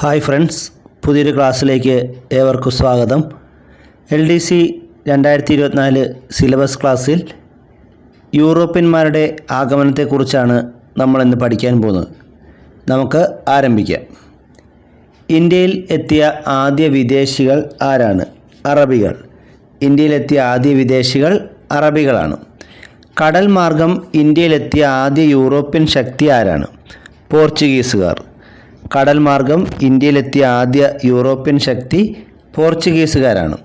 Hi friends പുതിയൊരു ക്ലാസ്സിലേക്ക് ഏവർക്കും സ്വാഗതം. എൽ ഡി സി രണ്ടായിരത്തി ഇരുപത്തിനാല് സിലബസ് ക്ലാസ്സിൽ യൂറോപ്യന്മാരുടെ ആഗമനത്തെക്കുറിച്ചാണ് നമ്മളിന്ന് പഠിക്കാൻ പോകുന്നത്. നമുക്ക് ആരംഭിക്കാം. ഇന്ത്യയിൽ എത്തിയ ആദ്യ വിദേശികൾ ആരാണ്? അറബികൾ. ഇന്ത്യയിലെത്തിയ ആദ്യ വിദേശികൾ അറബികളാണ്. കടൽ മാർഗം ഇന്ത്യയിലെത്തിയ ആദ്യ യൂറോപ്യൻ ശക്തി ആരാണ്? പോർച്ചുഗീസുകാർ. കടൽ മാർഗം ഇന്ത്യയിലെത്തിയ ആദ്യ യൂറോപ്യൻ ശക്തി പോർച്ചുഗീസുകാരാണ്.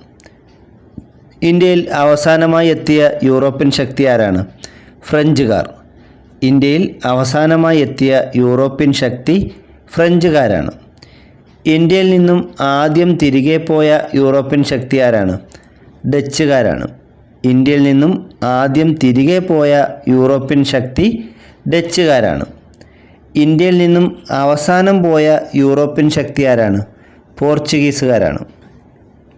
ഇന്ത്യയിൽ അവസാനമായി എത്തിയ യൂറോപ്യൻ ശക്തി ആരാണ്? ഫ്രഞ്ചുകാർ. ഇന്ത്യയിൽ അവസാനമായി എത്തിയ യൂറോപ്യൻ ശക്തി ഫ്രഞ്ചുകാരാണ്. ഇന്ത്യയിൽ നിന്നും ആദ്യം തിരികെ പോയ യൂറോപ്യൻ ശക്തി ആരാണ്? ഡച്ചുകാരാണ്. ഇന്ത്യയിൽ നിന്നും ആദ്യം തിരികെ പോയ യൂറോപ്യൻ ശക്തി ഡച്ചുകാരാണ്. ഇന്ത്യയിൽ നിന്നും അവസാനം പോയ യൂറോപ്യൻ ശക്തി ആരാണ് പോർച്ചുഗീസുകാരാണ്.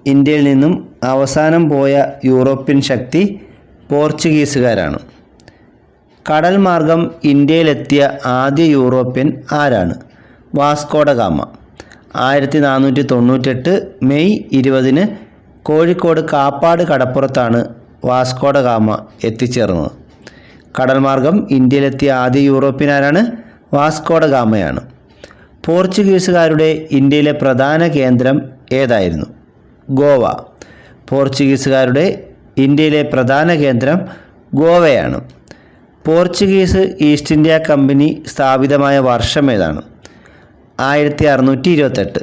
ഇന്ത്യയിൽ നിന്നും അവസാനം പോയ യൂറോപ്യൻ ശക്തി പോർച്ചുഗീസുകാരാണ്. കടൽ മാർഗം ഇന്ത്യയിലെത്തിയ ആദ്യ യൂറോപ്യൻ ആരാണ്? വാസ്കോഡഗാമ ആയിരത്തി നാനൂറ്റി തൊണ്ണൂറ്റെട്ട് മെയ് ഇരുപതിന് കോഴിക്കോട് കാപ്പാട് കടപ്പുറത്താണ് വാസ്കോഡഗാമ എത്തിച്ചേർന്നത്. കടൽമാർഗം ഇന്ത്യയിലെത്തിയ ആദ്യ യൂറോപ്യൻ ആരാണ്? വാസ്കോഡ ഗാമയാണ്. പോർച്ചുഗീസുകാരുടെ ഇന്ത്യയിലെ പ്രധാന കേന്ദ്രം ഏതായിരുന്നു? ഗോവ. പോർച്ചുഗീസുകാരുടെ ഇന്ത്യയിലെ പ്രധാന കേന്ദ്രം ഗോവയാണ്. പോർച്ചുഗീസ് ഈസ്റ്റ് ഇന്ത്യ കമ്പനി സ്ഥാപിതമായ വർഷം ഏതാണ്? ആയിരത്തി അറുന്നൂറ്റി ഇരുപത്തെട്ട്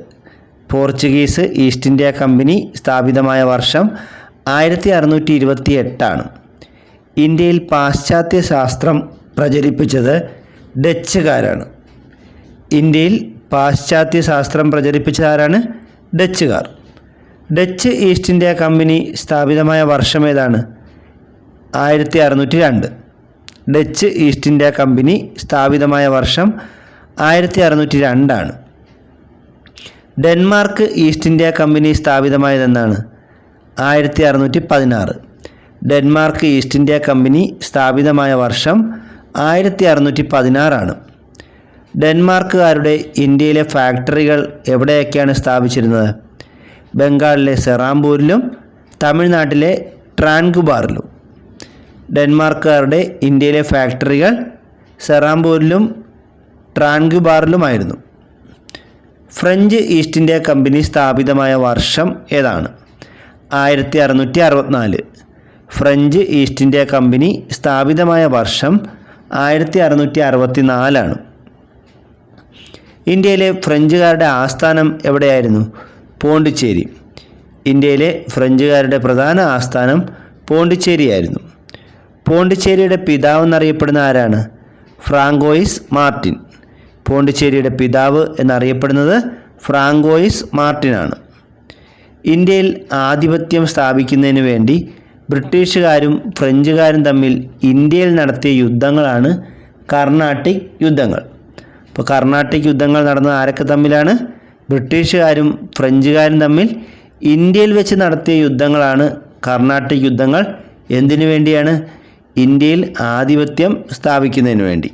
പോർച്ചുഗീസ് ഈസ്റ്റ് ഇന്ത്യ കമ്പനി സ്ഥാപിതമായ വർഷം ആയിരത്തി അറുന്നൂറ്റി ഇരുപത്തി എട്ടാണ് ഇന്ത്യയിൽ പാശ്ചാത്യ ശാസ്ത്രം പ്രചരിപ്പിച്ചത് ഡച്ചുകാരാണ്. ഇന്ത്യയിൽ പാശ്ചാത്യ ശാസ്ത്രം പ്രചരിപ്പിച്ചതാരാണ്? ഡച്ചുകാർ. ഡച്ച് ഈസ്റ്റ് ഇന്ത്യ കമ്പനി സ്ഥാപിതമായ വർഷം ഏതാണ്? ആയിരത്തി അറുന്നൂറ്റി രണ്ട് ഡച്ച് ഈസ്റ്റ് ഇന്ത്യ കമ്പനി സ്ഥാപിതമായ വർഷം ആയിരത്തി അറുന്നൂറ്റി രണ്ടാണ് ഡെൻമാർക്ക് ഈസ്റ്റ് ഇന്ത്യ കമ്പനി സ്ഥാപിതമായതെന്നാണ്? ആയിരത്തി അറുന്നൂറ്റി പതിനാറ് ഡെൻമാർക്ക് ഈസ്റ്റ് ഇന്ത്യ കമ്പനി സ്ഥാപിതമായ വർഷം ആയിരത്തി അറുന്നൂറ്റി പതിനാറാണ് ഡെൻമാർക്കുകാരുടെ ഇന്ത്യയിലെ ഫാക്ടറികൾ എവിടെയൊക്കെയാണ് സ്ഥാപിച്ചിരുന്നത്? ബംഗാളിലെ സെറാംപൂരിലും തമിഴ്നാട്ടിലെ ട്രാൻകുബാറിലും. ഡെൻമാർക്കുകാരുടെ ഇന്ത്യയിലെ ഫാക്ടറികൾ സെറാംപൂരിലും ട്രാൻകുബാറിലുമായിരുന്നു. ഫ്രഞ്ച് ഈസ്റ്റ് ഇന്ത്യ കമ്പനി സ്ഥാപിതമായ വർഷം ഏതാണ്? ആയിരത്തി അറുന്നൂറ്റി അറുപത്തിനാല് ഫ്രഞ്ച് ഈസ്റ്റ് ഇന്ത്യ കമ്പനി സ്ഥാപിതമായ വർഷം ആയിരത്തി അറുന്നൂറ്റി അറുപത്തി നാലാണ് ഇന്ത്യയിലെ ഫ്രഞ്ചുകാരുടെ ആസ്ഥാനം എവിടെയായിരുന്നു? പോണ്ടിച്ചേരി. ഇന്ത്യയിലെ ഫ്രഞ്ചുകാരുടെ പ്രധാന ആസ്ഥാനം പോണ്ടിച്ചേരിയായിരുന്നു. പോണ്ടിച്ചേരിയുടെ പിതാവ് എന്നറിയപ്പെടുന്ന ആരാണ്? Francois Martin. പോണ്ടിച്ചേരിയുടെ പിതാവ് എന്നറിയപ്പെടുന്നത് ഫ്രാങ്കോയിസ് മാർട്ടിനാണ്. ഇന്ത്യയിൽ ആധിപത്യം സ്ഥാപിക്കുന്നതിന് വേണ്ടി ബ്രിട്ടീഷുകാരും ഫ്രഞ്ചുകാരും തമ്മിൽ ഇന്ത്യയിൽ നടത്തിയ യുദ്ധങ്ങളാണ് കർണാട്ടിക് യുദ്ധങ്ങൾ. ഇപ്പോൾ കർണാട്ടിക് യുദ്ധങ്ങൾ നടന്നത് ആരൊക്കെ തമ്മിലാണ്? ബ്രിട്ടീഷുകാരും ഫ്രഞ്ചുകാരും തമ്മിൽ ഇന്ത്യയിൽ വെച്ച് നടത്തിയ യുദ്ധങ്ങളാണ് കർണാട്ടിക് യുദ്ധങ്ങൾ. എന്തിനു വേണ്ടിയാണ്? ഇന്ത്യയിൽ ആധിപത്യം സ്ഥാപിക്കുന്നതിന് വേണ്ടി.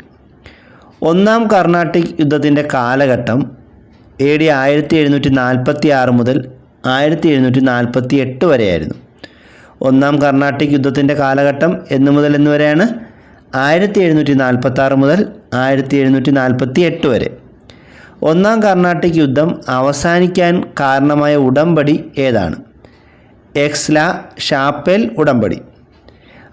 ഒന്നാം കർണാട്ടിക് യുദ്ധത്തിന്റെ കാലഘട്ടം എ ഡി ആയിരത്തി എഴുന്നൂറ്റി നാൽപ്പത്തി ആറ് മുതൽ ആയിരത്തി എഴുന്നൂറ്റി നാൽപ്പത്തി എട്ട് വരെയായിരുന്നു. ഒന്നാം കർണാട്ടിക് യുദ്ധത്തിന്റെ കാലഘട്ടം എന്നു മുതൽ എന്ന് വരെയാണ് ആയിരത്തി എഴുന്നൂറ്റി നാൽപ്പത്തി ആറ് മുതൽ ആയിരത്തി എഴുന്നൂറ്റി നാൽപ്പത്തി എട്ട് വരെ. ഒന്നാം കർണാട്ടിക് യുദ്ധം അവസാനിക്കാൻ കാരണമായ ഉടമ്പടി ഏതാണ്? എക്സ്ല ഷാപ്പേൽ ഉടമ്പടി.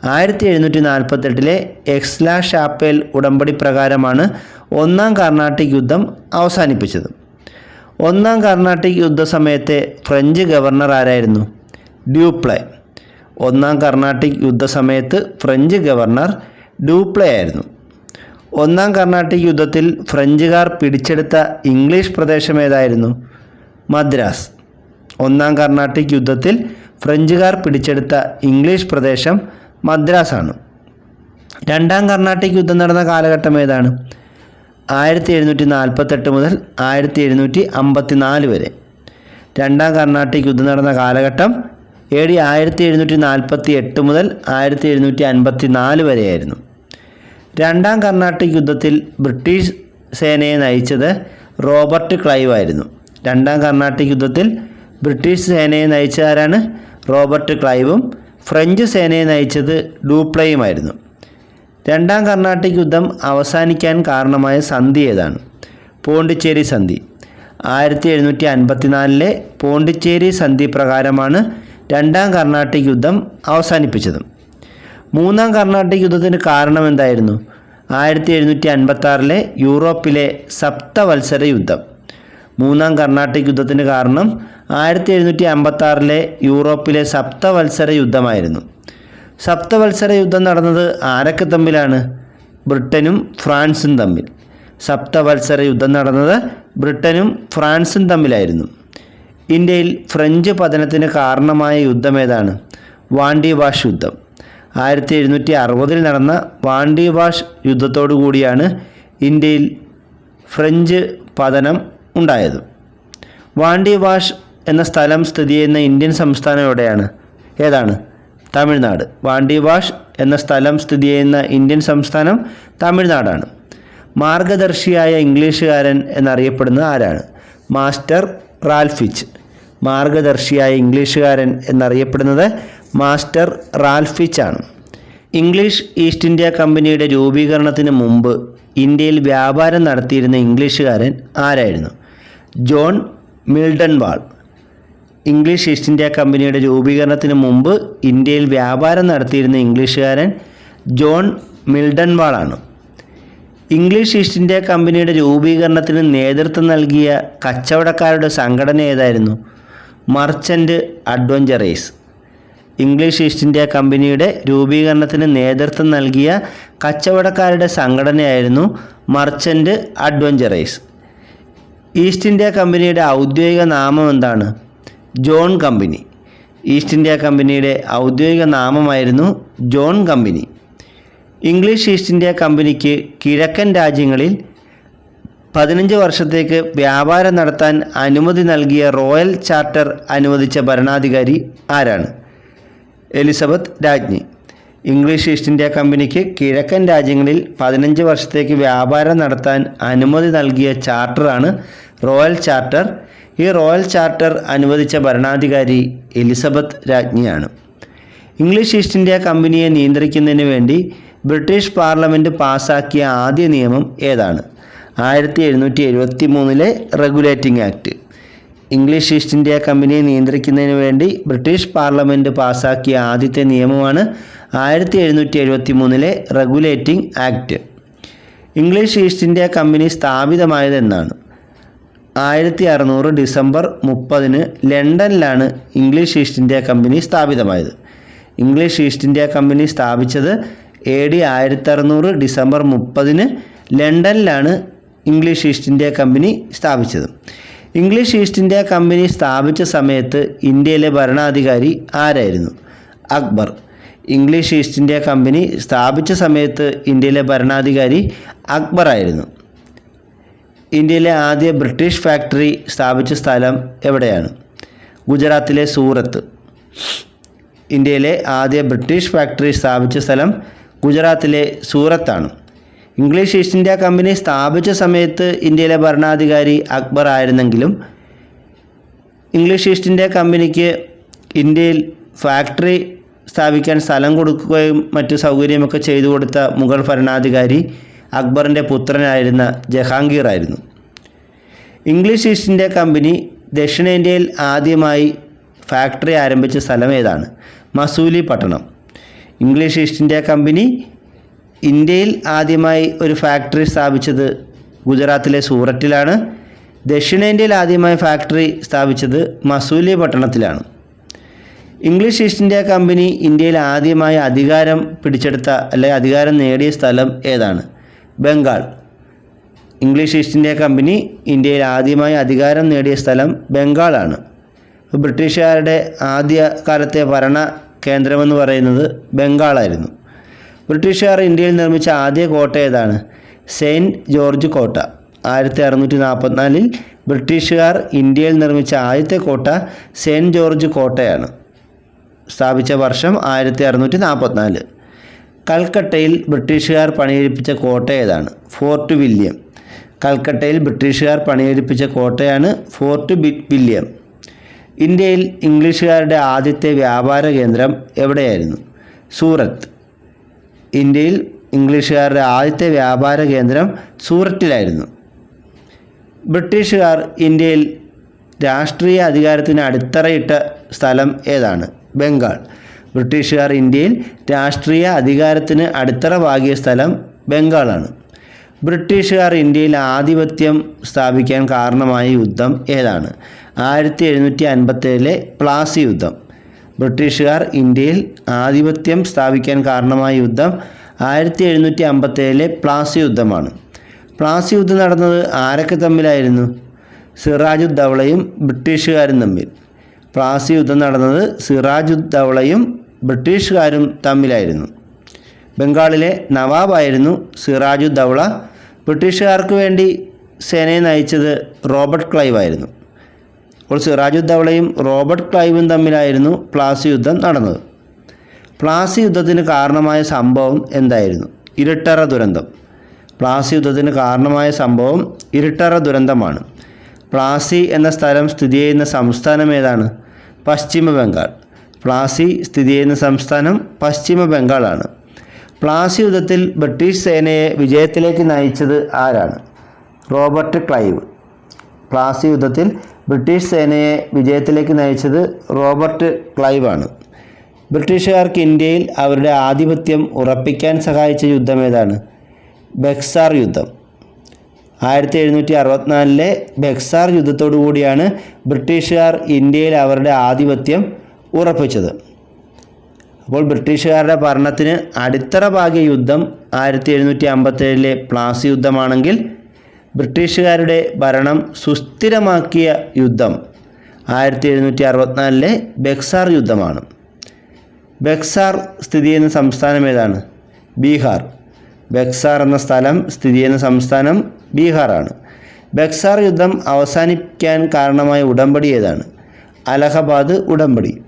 ആയിരത്തി എഴുന്നൂറ്റി നാൽപ്പത്തെട്ടിലെ എക്സ്ല ഷാപ്പേൽ ഉടമ്പടി പ്രകാരമാണ് ഒന്നാം കർണാട്ടിക് യുദ്ധം അവസാനിപ്പിച്ചത്. ഒന്നാം കർണാട്ടിക് യുദ്ധ സമയത്തെ ഫ്രഞ്ച് ഗവർണർ ആരായിരുന്നു? ഡ്യൂപ്ലെ. ഒന്നാം കർണാട്ടിക് യുദ്ധസമയത്ത് ഫ്രഞ്ച് ഗവർണർ ഡ്യൂപ്ലേ ആയിരുന്നു. ഒന്നാം കർണാട്ടിക് യുദ്ധത്തിൽ ഫ്രഞ്ചുകാർ പിടിച്ചെടുത്ത ഇംഗ്ലീഷ് പ്രദേശം ഏതായിരുന്നു? മദ്രാസ്. ഒന്നാം കർണാട്ടിക് യുദ്ധത്തിൽ ഫ്രഞ്ചുകാർ പിടിച്ചെടുത്ത ഇംഗ്ലീഷ് പ്രദേശം മദ്രാസാണ്. രണ്ടാം കർണാട്ടിക് യുദ്ധം നടന്ന കാലഘട്ടം ഏതാണ്? ആയിരത്തി എഴുന്നൂറ്റി നാൽപ്പത്തെട്ട് മുതൽ ആയിരത്തി എഴുന്നൂറ്റി അമ്പത്തി നാല് വരെ. രണ്ടാം കർണാട്ടിക് യുദ്ധം നടന്ന കാലഘട്ടം എ ഡി ആയിരത്തി എഴുന്നൂറ്റി നാൽപ്പത്തി എട്ട് മുതൽ ആയിരത്തി എഴുന്നൂറ്റി അൻപത്തി നാല് വരെയായിരുന്നു. രണ്ടാം കർണാട്ടിക് യുദ്ധത്തിൽ ബ്രിട്ടീഷ് സേനയെ നയിച്ചത് റോബർട്ട് ക്ലൈവ് ആയിരുന്നു. രണ്ടാം കർണാട്ടിക് യുദ്ധത്തിൽ ബ്രിട്ടീഷ് സേനയെ നയിച്ച ആരാണ് റോബർട്ട് ക്ലൈവും ഫ്രഞ്ച് സേനയെ നയിച്ചത് ഡൂപ്ലയുമായിരുന്നു രണ്ടാം കർണാട്ടിക് യുദ്ധം അവസാനിക്കാൻ കാരണമായ സന്ധി ഏതാണ്? പോണ്ടിച്ചേരി സന്ധി. ആയിരത്തി എഴുന്നൂറ്റി അൻപത്തിനാലിലെ പോണ്ടിച്ചേരി സന്ധി പ്രകാരമാണ് രണ്ടാം കർണാട്ടിക് യുദ്ധം അവസാനിപ്പിച്ചതും. മൂന്നാം കർണാട്ടിക് യുദ്ധത്തിന് കാരണം എന്തായിരുന്നു ആയിരത്തി എഴുന്നൂറ്റി അൻപത്തി യൂറോപ്പിലെ സപ്തവത്സര യുദ്ധം. മൂന്നാം കർണാട്ടിക് യുദ്ധത്തിന് കാരണം ആയിരത്തി എഴുന്നൂറ്റി അമ്പത്തി യൂറോപ്പിലെ സപ്തവത്സര യുദ്ധമായിരുന്നു. സപ്തവത്സര യുദ്ധം നടന്നത് ആരൊക്കെ തമ്മിലാണ്? ബ്രിട്ടനും ഫ്രാൻസും തമ്മിൽ. സപ്തവത്സര യുദ്ധം നടന്നത് ബ്രിട്ടനും ഫ്രാൻസും തമ്മിലായിരുന്നു. ഇന്ത്യയിൽ ഫ്രഞ്ച് പതനത്തിന് കാരണമായ യുദ്ധം ഏതാണ് വാണ്ടി വാഷ് യുദ്ധം. ആയിരത്തി എഴുന്നൂറ്റി അറുപതിൽ നടന്ന വാണ്ടി വാഷ് യുദ്ധത്തോടു കൂടിയാണ് ഇന്ത്യയിൽ ഫ്രഞ്ച് പതനം ഉണ്ടായത്. വാണ്ടി വാഷ് എന്ന സ്ഥലം സ്ഥിതി ചെയ്യുന്ന ഇന്ത്യൻ സംസ്ഥാനം എവിടെയാണ് ഏതാണ്? തമിഴ്നാട്. വാണ്ടി വാഷ് എന്ന സ്ഥലം സ്ഥിതി ചെയ്യുന്ന ഇന്ത്യൻ സംസ്ഥാനം തമിഴ്നാടാണ്. മാർഗദർശിയായ ഇംഗ്ലീഷുകാരൻ എന്നറിയപ്പെടുന്നത് ആരാണ്? മാസ്റ്റർ റാൽഫിച്ച് മാർഗദർശിയായ ഇംഗ്ലീഷുകാരൻ എന്നറിയപ്പെടുന്നത് മാസ്റ്റർ റാൽഫിച്ച് ആണ് ഇംഗ്ലീഷ് ഈസ്റ്റ് ഇന്ത്യ കമ്പനിയുടെ രൂപീകരണത്തിന് മുമ്പ് ഇന്ത്യയിൽ വ്യാപാരം നടത്തിയിരുന്ന ഇംഗ്ലീഷുകാരൻ ആരായിരുന്നു? John Mildenhall English East India കമ്പനിയുടെ രൂപീകരണത്തിന് മുമ്പ് ഇന്ത്യയിൽ വ്യാപാരം നടത്തിയിരുന്ന ഇംഗ്ലീഷുകാരൻ ജോൺ മിൽഡൺ വാളാണ് ഇംഗ്ലീഷ് ഈസ്റ്റ് ഇന്ത്യ കമ്പനിയുടെ രൂപീകരണത്തിന് നേതൃത്വം നൽകിയ കച്ചവടക്കാരുടെ സംഘടന ഏതായിരുന്നു? Merchant Adventurers English East India കമ്പനിയുടെ രൂപീകരണത്തിന് നേതൃത്വം നൽകിയ കച്ചവടക്കാരുടെ സംഘടനയായിരുന്നു മർച്ചന്റ് അഡ്വഞ്ചറേഴ്സ് ഈസ്റ്റ് ഇന്ത്യ കമ്പനിയുടെ ഔദ്യോഗിക നാമം എന്താണ്? ജോൺ കമ്പനി ഈസ്റ്റ് ഇന്ത്യ കമ്പനിയുടെ ഔദ്യോഗിക നാമമായിരുന്നു John Company English East India കമ്പനിക്ക് കിഴക്കൻ രാജ്യങ്ങളിൽ പതിനഞ്ച് വർഷത്തേക്ക് വ്യാപാരം നടത്താൻ അനുമതി നൽകിയ റോയൽ ചാർട്ടർ അനുവദിച്ച ഭരണാധികാരി ആരാണ്? എലിസബത്ത് രാജ്ഞി. ഇംഗ്ലീഷ് ഈസ്റ്റ് ഇന്ത്യ കമ്പനിക്ക് കിഴക്കൻ രാജ്യങ്ങളിൽ പതിനഞ്ച് വർഷത്തേക്ക് വ്യാപാരം നടത്താൻ അനുമതി നൽകിയ ചാർട്ടറാണ് റോയൽ ചാർട്ടർ. ഈ റോയൽ ചാർട്ടർ അനുവദിച്ച ഭരണാധികാരി എലിസബത്ത് രാജ്ഞിയാണ്. ഇംഗ്ലീഷ് ഈസ്റ്റ് ഇന്ത്യ കമ്പനിയെ നിയന്ത്രിക്കുന്നതിന് വേണ്ടി ബ്രിട്ടീഷ് പാർലമെന്റ് പാസാക്കിയ ആദ്യ നിയമം ഏതാണ്? ആയിരത്തി എഴുന്നൂറ്റി എഴുപത്തി മൂന്നിലെ Regulating Act. English East India കമ്പനിയെ നിയന്ത്രിക്കുന്നതിന് വേണ്ടി ബ്രിട്ടീഷ് പാർലമെന്റ് പാസാക്കിയ ആദ്യത്തെ നിയമമാണ് ആയിരത്തി എഴുന്നൂറ്റി എഴുപത്തി മൂന്നിലെ Regulating Act. English East India Company സ്ഥാപിതമായത് എന്നാണ് ആയിരത്തി അറുന്നൂറ് ഡിസംബർ മുപ്പതിന് ലണ്ടനിലാണ് ഇംഗ്ലീഷ് ഈസ്റ്റ് ഇന്ത്യ കമ്പനി സ്ഥാപിതമായത്. ഇംഗ്ലീഷ് ഈസ്റ്റ് ഇന്ത്യ കമ്പനി സ്ഥാപിച്ചത് എ ഡി ആയിരത്തി അറുന്നൂറ് ഡിസംബർ മുപ്പതിന് ലണ്ടനിലാണ് ഇംഗ്ലീഷ് ഈസ്റ്റ് ഇന്ത്യ കമ്പനി സ്ഥാപിച്ചത്. ഇംഗ്ലീഷ് ഈസ്റ്റ് ഇന്ത്യ കമ്പനി സ്ഥാപിച്ച സമയത്ത് ഇന്ത്യയിലെ ഭരണാധികാരി ആരായിരുന്നു? Akbar. English East India Company സ്ഥാപിച്ച സമയത്ത് ഇന്ത്യയിലെ ഭരണാധികാരി അക്ബർ ആയിരുന്നു. ഇന്ത്യയിലെ ആദ്യ ബ്രിട്ടീഷ് ഫാക്ടറി സ്ഥാപിച്ച സ്ഥലം എവിടെയാണ്? ഗുജറാത്തിലെ സൂറത്ത്. ഇന്ത്യയിലെ ആദ്യ ബ്രിട്ടീഷ് ഫാക്ടറി സ്ഥാപിച്ച സ്ഥലം ഗുജറാത്തിലെ സൂറത്താണ്. ഇംഗ്ലീഷ് ഈസ്റ്റ് ഇന്ത്യ കമ്പനി സ്ഥാപിച്ച സമയത്ത് ഇന്ത്യയിലെ ഭരണാധികാരി അക്ബർ ആയിരുന്നെങ്കിലും ഇംഗ്ലീഷ് ഈസ്റ്റ് ഇന്ത്യ കമ്പനിക്ക് ഇന്ത്യയിൽ ഫാക്ടറി സ്ഥാപിക്കാൻ സ്ഥലം കൊടുക്കുകയും മറ്റു സൗകര്യമൊക്കെ ചെയ്തു കൊടുത്ത മുഗൾ ഭരണാധികാരി അക്ബറിന്റെ പുത്രനായിരുന്ന ജഹാംഗീർ ആയിരുന്നു. ഇംഗ്ലീഷ് ഈസ്റ്റ് ഇന്ത്യ കമ്പനി ദക്ഷിണേന്ത്യയിൽ ആദ്യമായി ഫാക്ടറി ആരംഭിച്ച സ്ഥലം ഏതാണ്? മസൂലി പട്ടണം. ഇംഗ്ലീഷ് ഈസ്റ്റ് ഇന്ത്യ കമ്പനി ഇന്ത്യയിൽ ആദ്യമായി ഒരു ഫാക്ടറി സ്ഥാപിച്ചത് ഗുജറാത്തിലെ സൂററ്റിലാണ്. ദക്ഷിണേന്ത്യയിൽ ആദ്യമായി ഫാക്ടറി സ്ഥാപിച്ചത് മസൂലി പട്ടണത്തിലാണ്. ഇംഗ്ലീഷ് ഈസ്റ്റ് ഇന്ത്യ കമ്പനി ഇന്ത്യയിൽ ആദ്യമായി അധികാരം പിടിച്ചെടുത്ത അല്ലെങ്കിൽ അധികാരം നേടിയ സ്ഥലം ഏതാണ്? Bengal. English East India Company ഇന്ത്യയിൽ ആദ്യമായി അധികാരം നേടിയ സ്ഥലം ബംഗാളാണ്. ബ്രിട്ടീഷുകാരുടെ ആദ്യ കാലത്തെ ഭരണ കേന്ദ്രമെന്ന് പറയുന്നത് ബംഗാളായിരുന്നു. ബ്രിട്ടീഷുകാർ ഇന്ത്യയിൽ നിർമ്മിച്ച ആദ്യ കോട്ട ഏതാണ്? സെയിന്റ് ജോർജ് കോട്ട. ആയിരത്തി അറുന്നൂറ്റി നാൽപ്പത്തിനാലിൽ ബ്രിട്ടീഷുകാർ ഇന്ത്യയിൽ നിർമ്മിച്ച ആദ്യത്തെ കോട്ട സെയിന്റ് ജോർജ് കോട്ടയാണ്. സ്ഥാപിച്ച വർഷം ആയിരത്തി അറുന്നൂറ്റി നാൽപ്പത്തിനാല് കൽക്കട്ടയിൽ ബ്രിട്ടീഷുകാർ പണിയെടുപ്പിച്ച കോട്ട ഏതാണ്? Fort William. കൽക്കട്ടയിൽ ബ്രിട്ടീഷുകാർ പണിയെടുപ്പിച്ച കോട്ടയാണ് ഫോർട്ട് വില്യം. ഇന്ത്യയിൽ ഇംഗ്ലീഷുകാരുടെ ആദ്യത്തെ വ്യാപാര കേന്ദ്രം എവിടെയായിരുന്നു? സൂറത്ത്. ഇന്ത്യയിൽ ഇംഗ്ലീഷുകാരുടെ ആദ്യത്തെ വ്യാപാര കേന്ദ്രം സൂററ്റിലായിരുന്നു ബ്രിട്ടീഷുകാർ ഇന്ത്യയിൽ രാഷ്ട്രീയ അധികാരത്തിന് അടിത്തറയിട്ട സ്ഥലം ഏതാണ്? ബംഗാൾ. ബ്രിട്ടീഷുകാർ ഇന്ത്യയിൽ രാഷ്ട്രീയ അധികാരത്തിന് അടിത്തറ പാകിയ സ്ഥലം ബംഗാളാണ്. ബ്രിട്ടീഷുകാർ ഇന്ത്യയിൽ ആധിപത്യം സ്ഥാപിക്കാൻ കാരണമായ യുദ്ധം ഏതാണ്? ആയിരത്തി എഴുന്നൂറ്റി അൻപത്തേഴിലെ പ്ലാസി യുദ്ധം. ബ്രിട്ടീഷുകാർ ഇന്ത്യയിൽ ആധിപത്യം സ്ഥാപിക്കാൻ കാരണമായ യുദ്ധം ആയിരത്തി എഴുന്നൂറ്റി അമ്പത്തേഴിലെ പ്ലാസി യുദ്ധമാണ്. പ്ലാസി യുദ്ധം നടന്നത് ആരൊക്കെ തമ്മിലായിരുന്നു? സിറാജുദ്ദൗളയും ബ്രിട്ടീഷുകാരും തമ്മിൽ. പ്ലാസി യുദ്ധം നടന്നത് സിറാജുദ്ദൗളയും ബ്രിട്ടീഷുകാരും തമ്മിലായിരുന്നു. ബംഗാളിലെ നവാബായിരുന്നു സിറാജുദ്ദൗള ബ്രിട്ടീഷുകാർക്ക് വേണ്ടി സേനയെ നയിച്ചത് റോബർട്ട് ക്ലൈവ് ആയിരുന്നു. അപ്പോൾ സിറാജുദ്ദൗളയും റോബർട്ട് ക്ലൈവും തമ്മിലായിരുന്നു പ്ലാസി യുദ്ധം നടന്നത്. പ്ലാസി യുദ്ധത്തിന് കാരണമായ സംഭവം എന്തായിരുന്നു? ഇരട്ടറ ദുരന്തം. പ്ലാസി യുദ്ധത്തിന് കാരണമായ സംഭവം ഇരട്ടറ ദുരന്തമാണ്. പ്ലാസി എന്ന സ്ഥലം സ്ഥിതി ചെയ്യുന്ന സംസ്ഥാനം ഏതാണ്? പശ്ചിമ ബംഗാൾ. പ്ലാസി സ്ഥിതി ചെയ്യുന്ന സംസ്ഥാനം പശ്ചിമ ബംഗാളാണ്. പ്ലാസി യുദ്ധത്തിൽ ബ്രിട്ടീഷ് സേനയെ വിജയത്തിലേക്ക് നയിച്ചത് ആരാണ്? Robert Clive. പ്ലാസി യുദ്ധത്തിൽ ബ്രിട്ടീഷ് സേനയെ വിജയത്തിലേക്ക് നയിച്ചത് റോബർട്ട് ക്ലൈവ് ആണ്. ബ്രിട്ടീഷുകാർക്ക് ഇന്ത്യയിൽ അവരുടെ ആധിപത്യം ഉറപ്പിക്കാൻ സഹായിച്ച യുദ്ധം ഏതാണ്? ബക്സാർ യുദ്ധം. ആയിരത്തി എഴുന്നൂറ്റി അറുപത്തിനാലിലെ ബക്സാർ യുദ്ധത്തോടു കൂടിയാണ് ബ്രിട്ടീഷുകാർ ഇന്ത്യയിൽ അവരുടെ ആധിപത്യം ഉറപ്പിച്ചത്. അപ്പോൾ ബ്രിട്ടീഷുകാരുടെ ഭരണത്തിന് അടിത്തറ പാകിയ യുദ്ധം ആയിരത്തി എഴുന്നൂറ്റി അമ്പത്തേഴിലെ പ്ലാസി യുദ്ധമാണെങ്കിൽ ബ്രിട്ടീഷുകാരുടെ ഭരണം സുസ്ഥിരമാക്കിയ യുദ്ധം ആയിരത്തി എഴുന്നൂറ്റി അറുപത്തിനാലിലെ ബെക്സാർ യുദ്ധമാണ്. ബെക്സാർ സ്ഥിതി ചെയ്യുന്ന സംസ്ഥാനം ഏതാണ്? ബീഹാർ. ബെക്സാർ എന്ന സ്ഥലം സ്ഥിതി ചെയ്യുന്ന സംസ്ഥാനം ബീഹാറാണ്. ബെക്സാർ യുദ്ധം അവസാനിക്കാൻ കാരണമായ ഉടമ്പടി ഏതാണ്? അലഹബാദ് ഉടമ്പടി.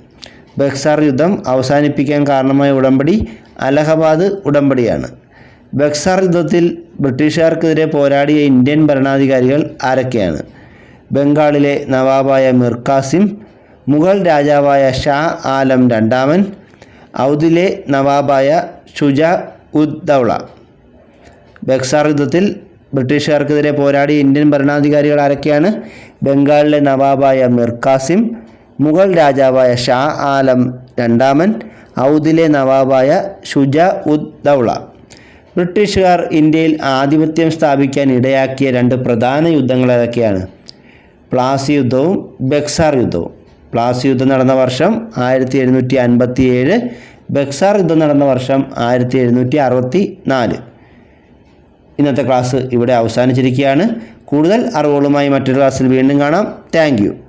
ബക്സാർ യുദ്ധം അവസാനിപ്പിക്കാൻ കാരണമായ ഉടമ്പടി അലഹബാദ് ഉടമ്പടിയാണ്. ബക്സാർ യുദ്ധത്തിൽ ബ്രിട്ടീഷുകാർക്കെതിരെ പോരാടിയ ഇന്ത്യൻ ഭരണാധികാരികൾ ആരൊക്കെയാണ്? ബംഗാളിലെ നവാബായ മിർ ഖാസിം മുഗൾ രാജാവായ ഷാ ആലം രണ്ടാമൻ ഔദിലെ നവാബായ ഷുജ ഉദ് ദൗള. ബക്സാർ യുദ്ധത്തിൽ ബ്രിട്ടീഷുകാർക്കെതിരെ പോരാടിയ ഇന്ത്യൻ ഭരണാധികാരികൾ ആരൊക്കെയാണ്? ബംഗാളിലെ നവാബായ മിർ ഖാസിം മുഗൾ രാജാവായ ഷാ ആലം രണ്ടാമൻ ഔദിലെ നവാബായ ഷുജ ഉദ് ദൗള. ബ്രിട്ടീഷുകാർ ഇന്ത്യയിൽ ആധിപത്യം സ്ഥാപിക്കാൻ ഇടയാക്കിയ രണ്ട് പ്രധാന യുദ്ധങ്ങൾ ഏതൊക്കെയാണ്? പ്ലാസി യുദ്ധവും ബക്സാർ യുദ്ധവും. പ്ലാസി യുദ്ധം നടന്ന വർഷം ആയിരത്തി എഴുന്നൂറ്റി അൻപത്തി ഏഴ് ബക്സാർ യുദ്ധം നടന്ന വർഷം ആയിരത്തി എഴുന്നൂറ്റി അറുപത്തി നാല് ഇന്നത്തെ ക്ലാസ് ഇവിടെ അവസാനിച്ചിരിക്കുകയാണ്. കൂടുതൽ അറിവുകളുമായി മറ്റൊരു ക്ലാസ്സിൽ വീണ്ടും കാണാം. താങ്ക്